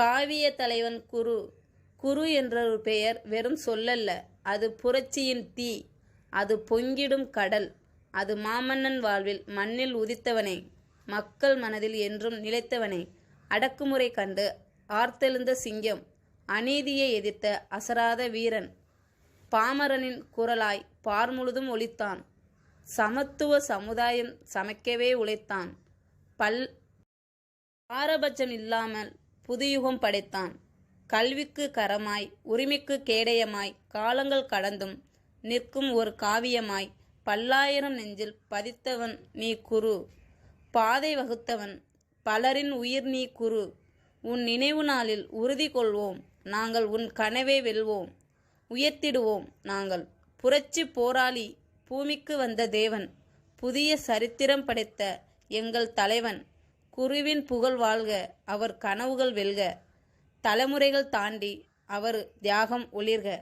காவிய தலைவன் குரு குரு என்ற ஒரு பெயர் வெறும் சொல்லல்ல. அது புரட்சியின் தீ அது பொங்கிடும் கடல் அது மாமன்னன் வாழ்வில் மண்ணில் உதித்தவனே மக்கள் மனதில் என்றும் நிலைத்தவனே. அடக்குமுறை கண்டு ஆர்த்தெழுந்த சிங்கம் அநீதியை எதிர்த்த அசராத வீரன். பாமரனின் குரலாய் பார் முழுதும் ஒலித்தான். சமத்துவ சமுதாயம் சமைக்கவே உழைத்தான். பல் பாரபட்சம் இல்லாமல் புதுயுகம் படைத்தான். கல்விக்கு கரமாய் உரிமைக்கு கேடயமாய் காலங்கள் கடந்தும் நிற்கும் ஒரு காவியமாய் பல்லாயிரம் நெஞ்சில் பதித்தவன் நீ குரு. பாதை வகுத்தவன் பலரின் உயிர் நீ குரு. உன் நினைவு நாளில் உறுதி கொள்வோம் நாங்கள் உன் கனவே வெல்வோம். உயர்த்திடுவோம் நாங்கள் புரட்சி போராளி பூமிக்கு வந்த தேவன். புதிய சரித்திரம் படைத்த எங்கள் தலைவன். குருவின் புகழ் வாழ்க அவர் கனவுகள் வெல்க. தலைமுறைகள் தாண்டி அவர் தியாகம் ஒளிர்க.